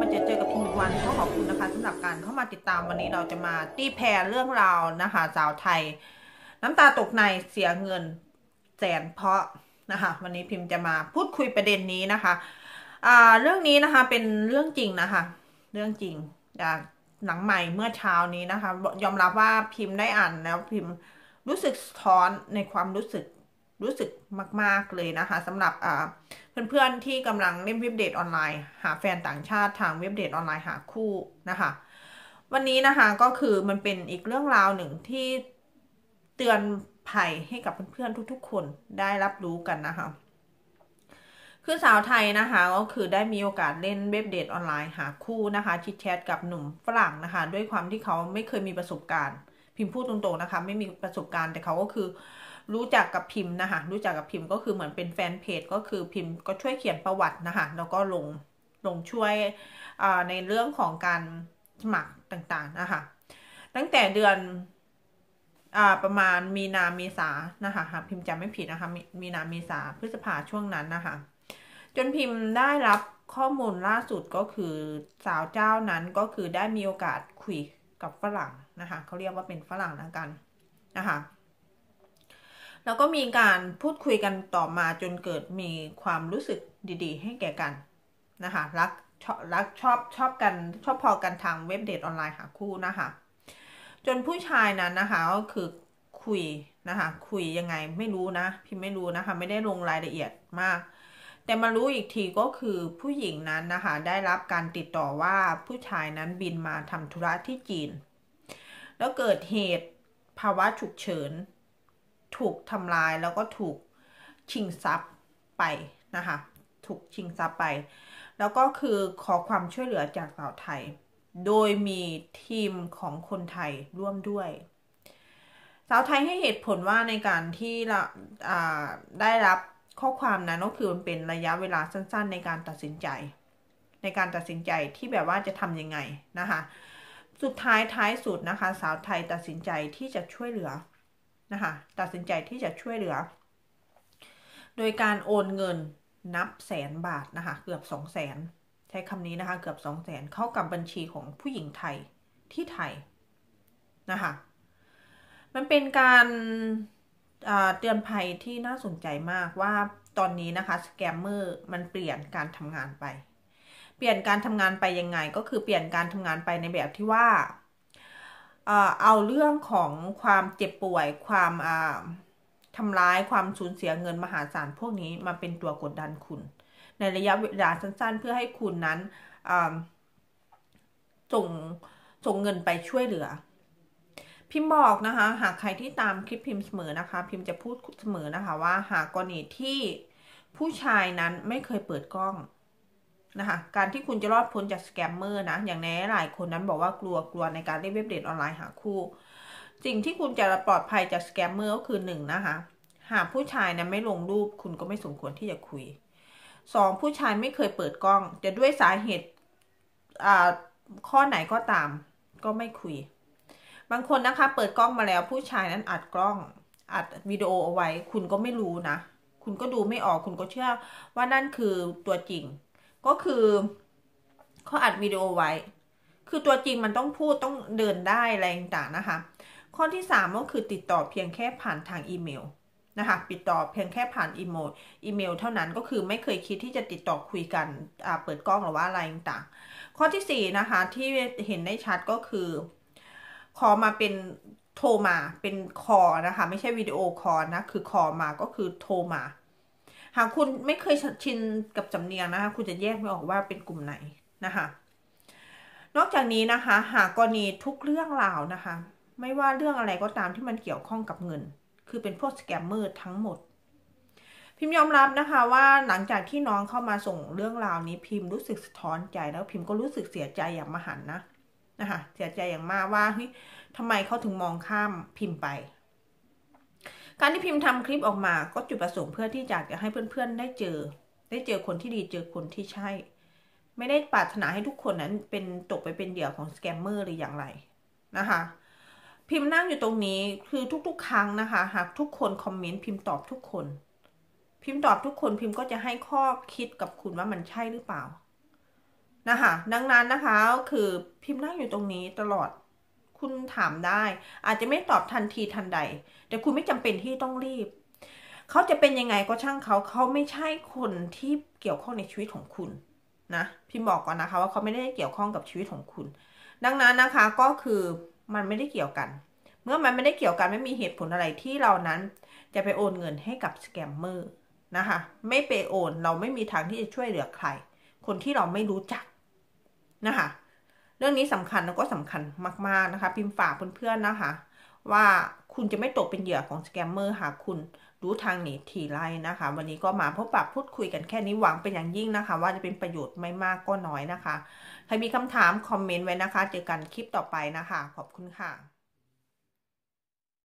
มาเจอเจอกับพิมพ์อีกวันก็ขอบคุณนะคะสำหรับการเข้ามาติดตามวันนี้เราจะมาตีแพรเรื่องราวนะคะสาวไทย น้ำตาตกในเสียเงินแสนเพราะนะคะ วันนี้พิมพ์จะมาพูดคุยประเด็นนี้นะคะอ่าเรื่องนี้นะคะเป็นเรื่องจริงนะคะ เรื่องจริงจากหนังใหม่เมื่อเช้านี้นะคะ ยอมรับว่าพิมพ์ได้อ่านแล้วพิมพ์รู้สึกสะท้อนในความรู้สึก รู้สึกมาก ๆ เลยนะคะสำหรับเพื่อนๆที่กำลังเล่นเว็บเดทออนไลน์ หาแฟนต่างชาติทางเว็บเดทออนไลน์หาคู่นะคะ วันนี้นะคะก็คือมันเป็นอีกเรื่องราวหนึ่งที่เตือนภัยให้กับเพื่อนๆทุกๆ คนได้รับรู้กันนะคะคือสาวไทยนะคะก็คือได้มีโอกาสเล่นเว็บเดทออนไลน์หาคู่นะคะชิดแชทกับหนุ่มฝรั่งนะคะ ด้วยความที่เขาไม่เคยมีประสบการณ์ พิมพ์พูดตรงๆนะคะ ไม่มีประสบการณ์แต่เขาก็คือ รู้จักกับพิมพ์นะคะรู้จักกับพิมพ์ก็คือเหมือนเป็นแฟนเพจก็คือพิมพ์ก็ช่วยเขียนประวัตินะคะแล้วก็ลงลงช่วยในเรื่องของการสมัครต่างๆนะคะตั้งแต่เดือนอประมาณมีนาเมษานะคะพิมพ์จำไม่ผิดนะคะมมีนาเมษาพฤษภาช่วงนั้นนะคะจนพิมพ์ได้รับข้อมูลล่าสุดก็คือสาวเจ้านั้นก็คือได้มีโอกาสคุยกับฝรั่งนะคะเขาเรียกว่าเป็นฝรั่งนะกันนะคะ แล้วก็มีการพูดคุยกันต่อมาจนเกิดมีความรู้สึกดีๆ ให้แก่กันนะคะรักชอบรักชอบชอบกันชอบพอกันทางเว็บเดทออนไลน์หาคู่นะคะ จนผู้ชายนั้นนะคะก็คือคุยนะคะคุยยังไงไม่รู้นะพี่ไม่รู้นะคะ ไม่ได้ลงรายละเอียดมาก แต่มารู้อีกทีก็คือผู้หญิงนั้นนะคะได้รับการติดต่อว่าผู้ชายนั้นบินมาทำธุระที่จีน แล้วเกิดเหตุภาวะฉุกเฉิน ถูกทำลายแล้วก็ถูกชิงทรัพย์ไปนะคะ ถูกชิงทรัพย์ไป แล้วก็คือขอความช่วยเหลือจากสาวไทย โดยมีทีมของคนไทยร่วมด้วยสาวไทยให้เหตุผลว่าในการที่เราได้รับข้อความนั้นก็คือมันเป็นระยะเวลาสั้น ๆ ในการตัดสินใจ ในการตัดสินใจที่แบบว่าจะทำยังไงนะคะ สุดท้ายท้ายสุดนะคะ สาวไทยตัดสินใจที่จะช่วยเหลือ นะคะตัดสินใจที่จะช่วยเหลือ โดยการโอนเงินนับแสนบาทนะคะเกือบสองแสนใช้คำนี้นะคะเกือบสองแสนเข้ากับบัญชีของผู้หญิงไทยที่ไทยนะคะมันเป็นการเตือนภัยที่น่าสนใจมากว่าตอนนี้นะคะสแกมเมอร์มันเปลี่ยนการทำงานไป เปลี่ยนการทำงานไปยังไง ก็คือเปลี่ยนการทำงานไปในแบบที่ว่า เอาเรื่องของความเจ็บป่วย ความทำร้ายความสูญเสียเงินมหาศาลพวกนี้มาเป็นตัวกดดันคุณ ในระยะเวลาสั้นๆ เพื่อให้คุณนั้นส่งส่งเงินไปช่วยเหลือ พิมพ์บอกนะคะ หากใครที่ตามคลิปพิมพ์เสมอนะคะ พิมพ์จะพูดเสมอนะคะว่าหากกรณีที่ผู้ชายนั้นไม่เคยเปิดกล้อง นะคะ การที่คุณจะรอดพ้นจากสแกมเมอร์นะ อย่างแน่หลายคนนั้นบอกว่ากลัวกลัวในการเล่นเว็บเดทออนไลน์หาคู่ สิ่งที่คุณจะปลอดภัยจากสแกมเมอร์ก็คือหนึ่งนะคะ หากผู้ชายนะไม่ลงรูปคุณก็ไม่สมควรที่จะคุยสองผู้ชายไม่เคยเปิดกล้อง จะด้วยสาเหตุข้อไหนก็ตาม ก็ไม่คุย บางคนนะคะเปิดกล้องมาแล้วผู้ชายนั้นอัดกล้อง อัดวิดีโอเอาไว้ คุณก็ไม่รู้นะ คุณก็ดูไม่ออกคุณก็เชื่อว่านั่นคือตัวจริง ก็คือเขาอัดวิดีโอไว้ คือตัวจริงมันต้องพูดต้องเดินได้อะไรต่างๆนะคะ ข้อที่ 3 ก็คือติดต่อเพียงแค่ผ่านทางอีเมลนะคะติดต่อเพียงแค่ผ่านอีเมลอีเมลเท่านั้นก็คือไม่เคยคิดที่จะติดต่อคุยกันเปิดกล้องหรือว่าอะไรต่างๆข้อที่4นะคะที่เห็นได้ชัดก็คือขอมาเป็นโทรมาเป็นคอนะคะ ไม่ใช่วิดีโอคอนะคือคอมาก็คือโทรมา หากคุณไม่เคยชินกับสำเนียงนะคะ คุณจะแยกไม่ออกว่าเป็นกลุ่มไหนนะคะ นอกจากนี้นะคะ หากกรณีทุกเรื่องราวนะคะ ไม่ว่าเรื่องอะไรก็ตามที่มันเกี่ยวข้องกับเงิน คือเป็นพวกสแกมเมอร์ทั้งหมด พิมพ์ยอมรับนะคะว่าหลังจากที่น้องเข้ามาส่งเรื่องราวนี้พิมพ์รู้สึกสะท้อนใจแล้วพิมพ์ก็รู้สึกเสียใจอย่างมหันนะนะคะเสียใจอย่างมากว่าเฮ้ยทำไมเขาถึงมองข้ามพิมพ์ไป การที่พิมพ์ทำคลิปออกมาก็จุดประสงค์เพื่อที่อยากจะให้เพื่อนๆได้เจอ ได้เจอคนที่ดีเจอคนที่ใช่ ไม่ได้ปรารถนาให้ทุกคนนั้นเป็นตกไปเป็นเหยื่อของสแกมเมอร์หรืออย่างไรนะคะ พิมพ์นั่งอยู่ตรงนี้คือทุกๆ ครั้งนะคะ หากทุกคนคอมเมนต์พิมพ์ตอบทุกคน พิมพ์ตอบทุกคนพิมพ์ก็จะให้ข้อคิดกับคุณว่ามันใช่หรือเปล่านะคะดังนั้นนะคะคือพิมพ์นั่งอยู่ตรงนี้ตลอด คุณถามได้ อาจจะไม่ตอบทันทีทันใด แต่คุณไม่จำเป็นที่ต้องรีบ เขาจะเป็นยังไงก็ช่างเขา เขาไม่ใช่คนที่เกี่ยวข้องในชีวิตของคุณนะพิมบอกก่อนนะคะว่าเขาไม่ได้เกี่ยวข้องกับชีวิตของคุณ ดังนั้นนะคะก็คือมันไม่ได้เกี่ยวกัน เมื่อมันไม่ได้เกี่ยวกันไม่มีเหตุผลอะไรที่เรานั้น จะไปโอนเงินให้กับสแกมเมอร์นะคะไม่ไปโอนเราไม่มีทางที่จะช่วยเหลือใคร คนที่เราไม่รู้จักนะคะ รื่องนี้สำคัญแล้วก็สำคัญมาก ๆนะคะ พิมพ์ฝากเพื่อนๆนะคะ ว่าคุณจะไม่ตกเป็นเหยื่อของสแกมเมอร์หากคุณรู้ทางหนีทีไรนะคะ วันนี้ก็มาพบปะพูดคุยกันแค่นี้หวังเป็นอย่างยิ่งนะคะ ว่าจะเป็นประโยชน์ไม่มากก็น้อยนะคะ ใครมีคำถามคอมเมนต์ไว้นะคะ เจอกันคลิปต่อไปนะคะ ขอบคุณค่ะ